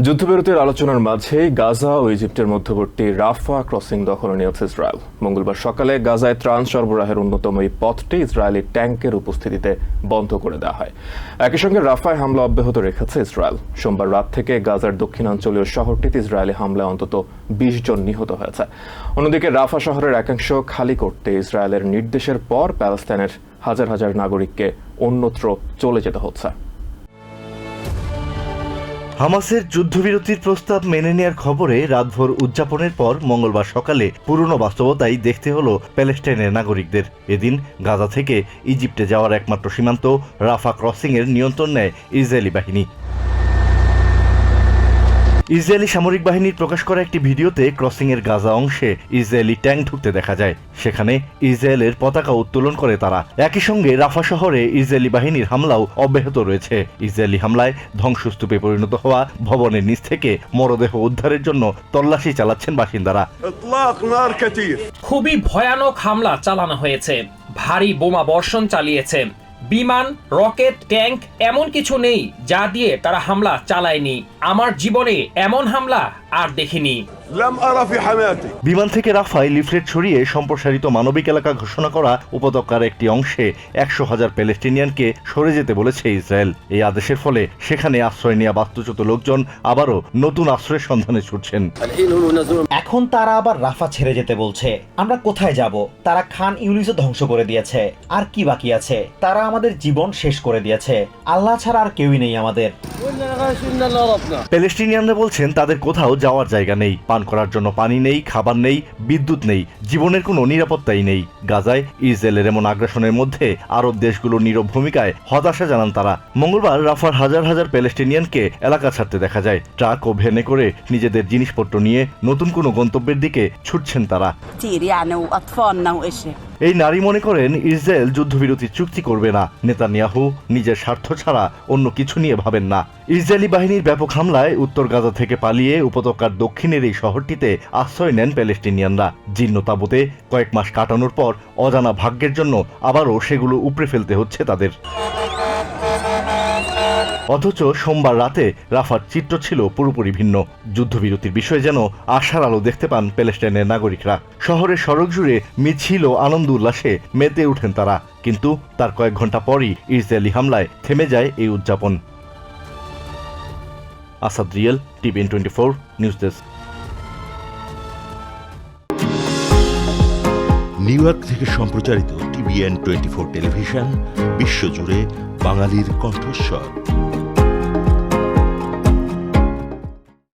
যুদ্ধবিরতির আলোচনার মাঝেই গাজা ও ইজিপ্টের মধ্যবর্তী রাফা ক্রসিং দখলে নিয়েছে ইসরায়েল। মঙ্গলবার সকালে গাজায় ত্রাণ সরবরাহের অন্যতম এই পথটি ইসরায়েলি ট্যাঙ্কের উপস্থিতিতে বন্ধ করে দেওয়া হয়। একই সঙ্গে রাফায় হামলা অব্যাহত রেখেছে ইসরায়েল। সোমবার রাত থেকে গাজার দক্ষিণাঞ্চলীয় শহরটিতে ইসরায়েলি হামলায় অন্তত বিশ জন নিহত হয়েছে। অন্যদিকে রাফা শহরের একাংশ খালি করতে ইসরায়েলের নির্দেশের পর প্যালেস্তাইনের হাজার হাজার নাগরিককে অন্যত্র চলে যেতে হচ্ছে। হামাসের যুদ্ধবিরতির প্রস্তাব মেনে নেয়ার খবরে রাতভর উদযাপনের পর মঙ্গলবার সকালে পুরনো বাস্তবতাই দেখতে হলো প্যালেস্টাইনের নাগরিকদের। এদিন গাজা থেকে ইজিপ্টে যাওয়ার একমাত্র সীমান্ত রাফা ক্রসিংয়ের নিয়ন্ত্রণ নেয় ইসরায়েলি বাহিনী। ইসরায়েলি সামরিক বাহিনীর প্রকাশ করা একটি ভিডিওতে ক্রসিংয়ের গাজা অংশে ইসরায়েলি ট্যাঙ্ক ঢুকতে দেখা যায়। সেখানে ইসরায়েলের পতাকা উত্তোলন করে তারা। একই সঙ্গে রাফা শহরে ইসরায়েলি বাহিনীর হামলাও অব্যাহত রয়েছে। ইসরায়েলি হামলায় ধ্বংসস্তূপে পরিণত হওয়া ভবনের নিচ থেকে মরদেহ উদ্ধারের জন্য তল্লাশি চালাচ্ছেন বাসিন্দারা। খুবই ভয়ানক হামলা চালানো হয়েছে। ভারী বোমা বর্ষণ চালিয়েছে। বিমান, রকেট, ট্যাঙ্ক এমন কিছু নেই যা দিয়ে তারা হামলা চালায়নি। আমার জীবনে এমন হামলা আর দেখিনি। বিমান থেকে রাফায় লিফলেট ছড়িয়ে সম্প্রসারিত মানবিক এলাকা ঘোষণা করা উপত্যকার একটি অংশে একশো হাজার প্যালেস্টিনিয়ানকে সরে যেতে বলেছে ইসরায়েল। এই আদেশের ফলে সেখানে আশ্রয় নেওয়া বাস্তুচ্যুত লোকজন আবারও নতুন আশ্রয়ের সন্ধানে ছুটছেন। এখন তারা আবার রাফা ছেড়ে যেতে বলছে। আমরা কোথায় যাব? তারা খান ইউনিসও ধ্বংস করে দিয়েছে। আর কি বাকি আছে? তারা আমাদের জীবন শেষ করে দিয়েছে। আল্লাহ ছাড়া আর কেউই নেই আমাদের। প্যালেস্টিনিয়ানরা বলছেন তাদের কোথাও যাওয়ার জায়গা নেই। পান করার জন্য পানি নেই, খাবার নেই, বিদ্যুৎ নেই, জীবনের কোনো নিরাপত্তাই নেই। গাজায় ইসরায়েলের এমন আগ্রাসনের মধ্যে আরব দেশগুলোর নীরব ভূমিকায় হতাশা জানান তারা। মঙ্গলবার রাফার হাজার হাজার প্যালেস্টিনিয়ানকে এলাকা ছাড়তে দেখা যায়। ট্রাক ও ভেনে করে নিজেদের জিনিসপত্র নিয়ে নতুন কোনো গন্তব্যের দিকে ছুটছেন তারা। এই নারী মনে করেন ইসরায়েল যুদ্ধবিরতি চুক্তি করবে না। নেতানিয়াহু নিজের স্বার্থ ছাড়া অন্য কিছু নিয়ে ভাবেন না। ইসরায়েলি বাহিনীর ব্যাপক হামলায় উত্তর গাজা থেকে পালিয়ে উপত্যকার দক্ষিণের এই শহরটিতে আশ্রয় নেন প্যালেস্টিনিয়ানরা। জীর্ণ তাবুতে কয়েক মাস কাটানোর পর অজানা ভাগ্যের জন্য আবারও সেগুলো উপড়ে ফেলতে হচ্ছে তাদের। অথচ সোমবার রাতে রাফার চিত্র ছিল পুরোপুরি ভিন্ন। যুদ্ধবিরতির বিষয়ে যেন আশার আলো দেখতে পান প্যালেস্টাইনের নাগরিকরা। শহরের সড়ক জুড়ে মিছিল ও আনন্দ উল্লাসে মেতে ওঠেন তারা। কিন্তু তার কয়েক ঘণ্টা পরই ইসরায়েলি হামলায় থেমে যায় এই উদযাপন। Asad real TVN twenty four, news desk. New York থেকে সম্প্রচারিত টিভিএন টোয়েন্টি ফোর টেলিভিশন, বিশ্বজুড়ে বাঙালির কণ্ঠস্বর।